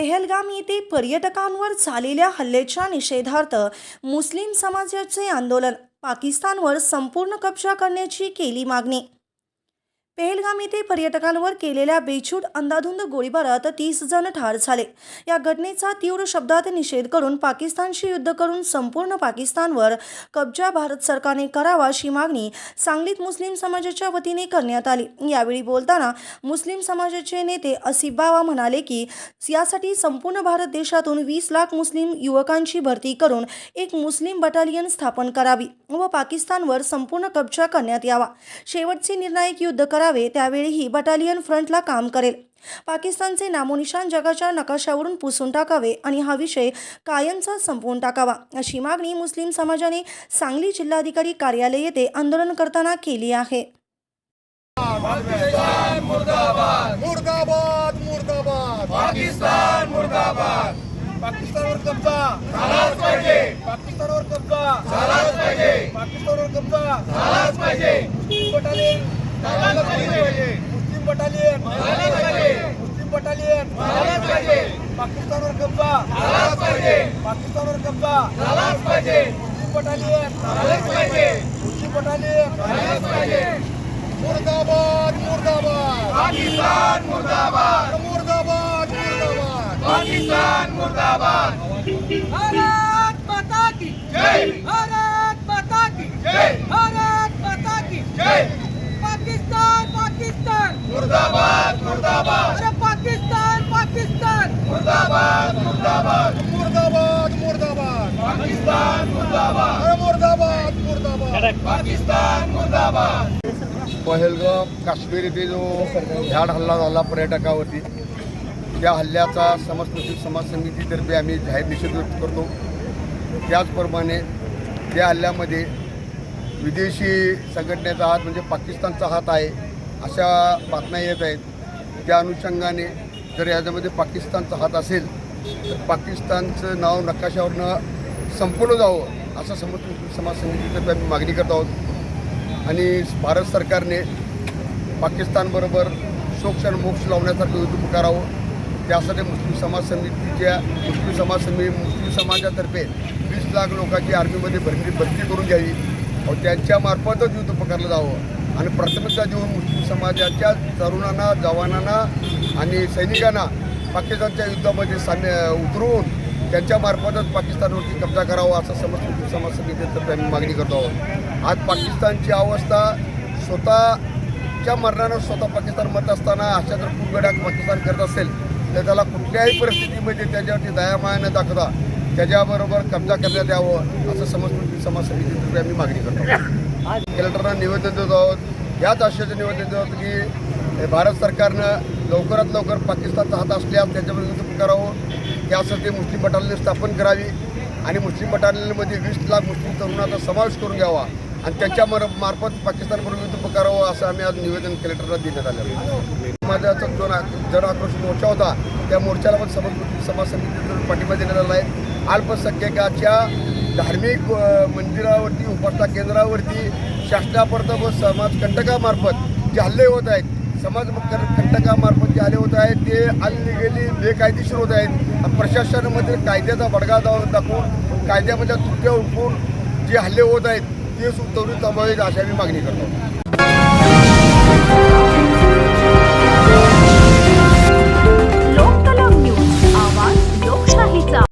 पेहलगाम येथे पर्यटकांवर झालेल्या हल्ल्याच्या निषेधार्थ मुस्लिम समाजाचे आंदोलन पाकिस्तानवर संपूर्ण कब्जा करण्याची केली मागणी. पेहलगाम येथे पर्यटकांवर केलेल्या बेछूट अंधाधुंद गोळीबारात तीस जण ठार झाले. या घटनेचा तीव्र शब्दात निषेध करून पाकिस्तानशी युद्ध करून संपूर्ण पाकिस्तानवर कब्जा भारत सरकारने करावा अशी मागणी सांगलीत मुस्लिम समाजाच्या वतीने करण्यात आली. यावेळी बोलताना मुस्लिम समाजाचे नेते असिफ बावा म्हणाले की यासाठी संपूर्ण भारत देशातून वीस लाख मुस्लिम युवकांची भरती करून एक मुस्लिम बटालियन स्थापन करावी व पाकिस्तानवर संपूर्ण कब्जा करण्यात यावा. शेवटचे निर्णायक युद्ध करावे त्यावेळीही बटालियन फ्रंटला काम करेल. पाकिस्तानचे नामोनिशान जगाच्या नकाशावरून पुसून टाकावे आणि हा विषय कायमचा संपवून टाकावा अशी मागणी मुस्लिम समाजाने सांगली जिल्हाधिकारी कार्यालय येथे आंदोलन करताना केली आहे. पाकिस्तानवर कब्जा. झालाच पाहिजे. पाकिस्तानवर कब्जा. झालाच पाहिजे. पाकिस्तानवर कब्जा. झालाच पाहिजे मुस्लिम बटालियन झालाच पाहिजे मुस्लिम बटालियन झालाच पाहिजे मुस्लिम बटालियन पाकिस्तानवर कब्जा पाकिस्तानवर कब्जा मुस्लिम बटालियन मुस्लिम बटालियन मुर्दाबाद मुर्दाबाद. पाकिस्तान मुर्दाबाद. मुर्दाबाद मुर्दाबाद. पाकिस्तान मुर्दाबाद भारत माता की जय भारत माता की जय भारत माता की जय पाकिस्तान पाकिस्तान मुर्दाबाद मुर्दाबाद अरे पाकिस्तान पाकिस्तान मुर्दाबाद मुर्दाबाद मुर्दाबाद मुर्दाबाद पाकिस्तान मुर्दाबाद अरे मुर्दाबाद मुर्दाबाद पाकिस्तान मुर्दाबाद पहलगाम काश्मीर येथे जो झाड हल्ला झाला पर्यटकावरती त्या हल्ल्याचा समाज मुस्लिम समाज समितीतर्फे आम्ही जाहीर निषेध व्यक्त करतो. त्याचप्रमाणे त्या हल्ल्यामध्ये विदेशी संघटनेचा हात म्हणजे पाकिस्तानचा हात आहे अशा बातम्या येत आहेत. त्या अनुषंगाने जर याच्यामध्ये पाकिस्तानचा हात असेल तर पाकिस्तानचं नाव नकाशावरनं संपवलं जावं असं समज मुस्लिम समाज समितीतर्फे आम्ही मागणी करत आहोत. आणि भारत सरकारने पाकिस्तानबरोबर शोक्ष आणि मोक्ष लावण्यासारखं युद्ध करावं. त्यासाठी मुस्लिम समाज समितीच्या मुस्लिम समाज समिती मुस्लिम समाजातर्फे वीस लाख लोकांची आर्मीमध्ये भरती भरती करून घ्यावी. व त्यांच्यामार्फतच युद्ध पकडलं जावं. आणि प्राथमिकता देऊन मुस्लिम समाजाच्या तरुणांना जवानांना आणि सैनिकांना पाकिस्तानच्या युद्धामध्ये साम्य उतरवून त्यांच्यामार्फतच पाकिस्तानवरती कब्जा करावा असं समज मुस्लिम समाज समितीतर्फे आम्ही मागणी करतो आहोत. आज पाकिस्तानची अवस्था स्वतःच्या मरणानं स्वतः पाकिस्तान मत असताना अशा जर कुरगड्या पाकिस्तान करत असेल तर त्याला कुठल्याही परिस्थितीमध्ये त्याच्यावरती दयामाया न दाखवता त्याच्याबरोबर कब्जा करण्यात यावं असं समज समाज समितीतर्फे आम्ही मागणी करतो आज कलेक्टरना निवेदन देत आहोत. याच आशयाचं निवेदन देत आहोत की भारत सरकारनं लवकरात लवकर पाकिस्तानचा हात असल्यास त्याच्याबद्दल करावं? त्यासाठी मुस्लिम बटालियन स्थापन करावी आणि मुस्लिम बटालियनमध्ये वीस लाख मुस्लिम तरुणाचा समावेश करून घ्यावा आणि त्यांच्या मर मार्फत पाकिस्तानबरोबर युद्ध करावं असं आम्ही आज निवेदन कलेक्टरला देण्यात आलं समाजाचा जो ना जन आक्रोश मोर्चा होता त्या मोर्चाला पण समाज समाज समितीतून पाठिंबा देण्यात आला आहे. अल्पसंख्याकाच्या धार्मिक मंदिरावरती उपासना केंद्रावरती शासनापर्यंत व समाजकंटकामार्फत जे हल्ले होत आहेत समाज कंटकामार्फत जे हल्ले होत आहेत ते अनलिगली बेकायदेशीर होत आहेत. प्रशासनामध्ये कायद्याचा बडगा दाखवून कायद्यामध्ये तुट्या उठवून जे हल्ले होत आहेत ते सुद्धा थांबावेत अशी आम्ही मागणी करतो.